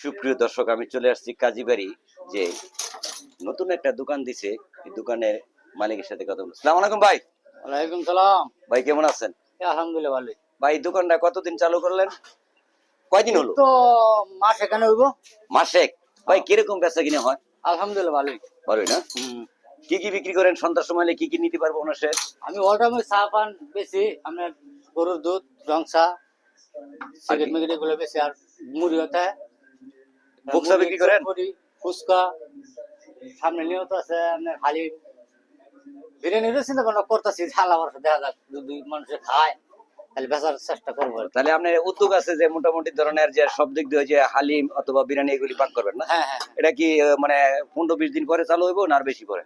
সুপ্রিয় দর্শক আমি চলে আসছি কাজীবাড়ি যে নতুন একটা দোকান দিছে। দোকানের মালিকের সাথে কথা বলছি সালাম আলাইকুম ভাই। ওয়ালাইকুম সালাম। ভাই কেমন আছেন? আলহামদুলিল্লাহ ভালো ভাই দোকানটা কতদিন চালু করলেন? কয়দিন হলো? তো মাস এখানে হইব। মাসেক? ভাই কীরকম বেচা কিনে হয়? আলহামদুলিল্লাহ ভালোই। ভালোই না? কি কি বিক্রি করেন? সন্ধ্যার সময় কি কি নিতে পারব ওনার শেষ আমি অলটাইম চা পান বেশি আপনার গরুর দুধ রং চা সিগারেট মিগারেট এগুলো বেশি আর মুড়ি হতে ফুচকা বিক্রি করেন? ফুচকা সামনে নিয়ত আছে আপনার বিরিয়ানিরও চিন্তা ভাবনা করতেছি ঝাল আমার দেখা যাক যদি মানুষে খায় তাহলে বেচার চেষ্টা করব তাহলে আপনার উদ্যোগ আছে যে মোটামুটি ধরনের যে সব দিক দিয়ে যে হালিম অথবা বিরিয়ানি এগুলি পাক করবেন না? হ্যাঁ হ্যাঁ এটা কি মানে পনেরো বিশ দিন পরে চালু হইব না আর বেশি পরে?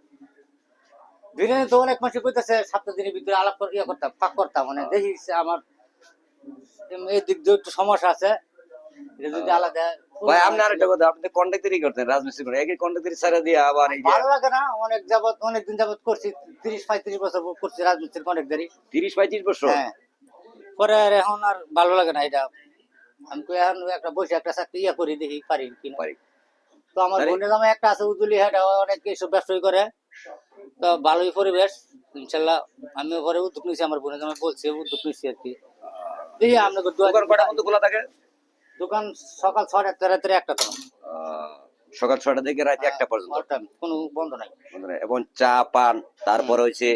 বিরিয়ানি তো অনেক কইতেছে সপ্তাহ দিনের ভিতরে আলাপ করে ইয়ে করতাম পাক করতাম মানে দেখি আমার এই দিক দিয়ে একটু সমস্যা আছে এটা যদি আলাদা ভাই আপনি আরেকটা কথা আপনি করতেন রাজমিস্ত্রি করে। একই কন্ট্রাক্টারি ছাড়া দিয়ে আবার এই ভালো লাগে না অনেক যাবত অনেক দিন যাবত করছি তিরিশ পঁয়ত্রিশ বছর করছি রাজমিস্ত্রির কন্ট্রাক্টারি বছর? হ্যাঁ। পরে এখন আর ভালো লাগে না এটা। আমি কই এখন একটা বসে একটা চাকরি ইয়ে করি দেখি পারি কিনা পারি। তো আমার বোনের নামে একটা আছে উজুলি অনেক ব্যবসায়ী করে। তো ভালোই পরিবেশ ইনশাল্লাহ আমি পরে উদ্যোগ নিয়েছি আমার বোনের নামে বলছি উদ্যোগ নিয়েছি আর কি। দেখি আপনাকে দোকান কটা মতো খোলা থাকে? দোকান সকাল ছটা তেরো একটা তো সকাল ছটা থেকে রাত একটা পর্যন্ত? কোনো বন্ধ নাই। এবং চা পান তারপর হচ্ছে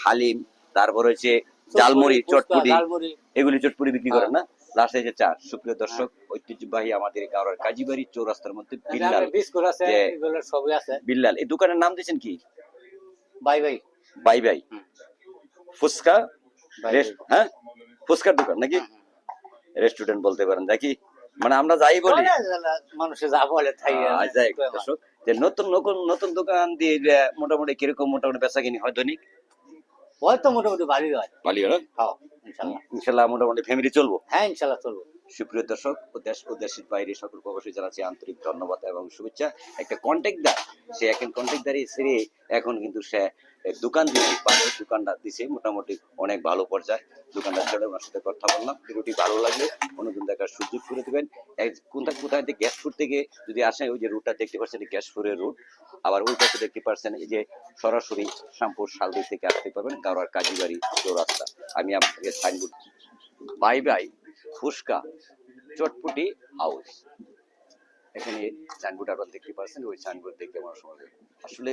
হালিম তারপর হচ্ছে জালমুড়ি ফুচকা, চটপুটি। এগুলি চটপুটি বিক্রি করেন হ্যাঁ। না লাস্টে যে চা। সুপ্রিয় দর্শক ঐতিহ্যবাহী আমাদের গাওয়ার কাজীবাড়ি চৌরাস্তার মধ্যে বিল্লাল। বিস্কুট আছে সবই আছে। বিল্লাল। এই দোকানের নাম দিয়েছেন কি? Bye bye. Bye bye. Fuchka হ্যাঁ? ফুচকার দোকান নাকি? রেস্টুরেন্ট বলতে পারেন নাকি? মানে আমরা যাই বলি। মানুষে যা বলে যে নতুন নতুন নতুন দোকান দিয়ে মোটামুটি কীরকম মোটামুটি বেচা কিনি হয় দৈনিক? হয়তো মোটামুটি ভালোই হয়। ভালো হয় খাও ইনশাল্লাহ। ইনশাল্লাহ মোটামুটি ফ্যামিলি চলবো। হ্যাঁ ইনশাল্লাহ চলবো। সুপ্রিয় দর্শক ও দেশ ও দেশের বাইরে সকল প্রবাসী জানাচ্ছি আন্তরিক ধন্যবাদ এবং শুভেচ্ছা। একটা কন্ট্যাক্টদার সে এখন কন্ট্যাক্টদারি ছেড়ে এখন কিন্তু সে দোকান দিয়েছে, পাশের দোকানটা দিছে মোটামুটি অনেক ভালো পর্যায়ে দোকানদার ছেড়ে ওনার সাথে কথা বললাম। ভিডিওটি ভালো লাগলে অনুদিন দেখার সুযোগ করে দেবেন। কোথায় কোথায় গ্যাসপুর থেকে যদি আসেন, ওই যে রুটটা দেখতে পাচ্ছেন গ্যাসপুরের রুট আবার ওই পাশে দেখতে পাচ্ছেন, এই যে সরাসরি শ্যামপুর শালদি থেকে আসতে পারবেন কারোর কাজীবাড়ি চৌরাস্তা। আমি আপনাকে signboard bye bye fuchka chotpoti house এখানে সাইনবোর্ড আপনারা দেখতে পাচ্ছেন, ওই সাইনবোর্ড দেখতে আমার সময়। আসলে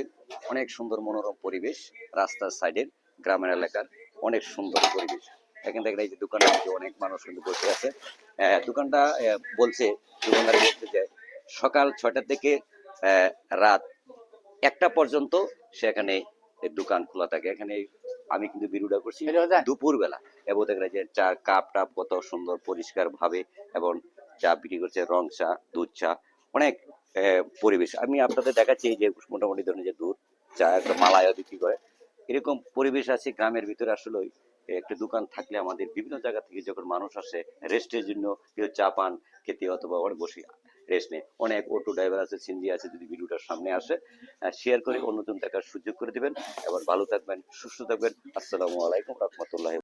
অনেক সুন্দর মনোরম পরিবেশ রাস্তার সাইডের গ্রামের এলাকার অনেক সুন্দর পরিবেশ। এখান থেকে এই যে দোকানে যে অনেক মানুষ কিন্তু বসে আছে দোকানটা বলছে দোকানদার বলছে যে সকাল ছয়টা থেকে রাত একটা পর্যন্ত সেখানে দোকান খোলা থাকে। এখানে আমি কিন্তু বিরুডা করছি দুপুর বেলা এবং দেখলাম যে চা কাপ টাপ কত সুন্দর পরিষ্কার ভাবে এবং চা বিক্রি করছে রং চা দুধ চা অনেক পরিবেশ। আমি আপনাদের দেখাচ্ছি এই যে মোটামুটি ধরনের যে দুধ চা একটা মালায়া বিক্রি করে। এরকম পরিবেশ আছে গ্রামের ভিতরে আসলে একটা দোকান থাকলে আমাদের বিভিন্ন জায়গা থেকে যখন মানুষ আসে রেস্টের জন্য কেউ চা পান খেতে অথবা অনেক বসে রেস্ট নেই। অনেক অটো ড্রাইভার আছে, সিনজি আছে, যদি ভিডিওটার সামনে আসে শেয়ার করে অন্যজন দেখার সুযোগ করে দিবেন। এবার ভালো থাকবেন, সুস্থ থাকবেন। আসসালামু আলাইকুম রহমতুল্লাহ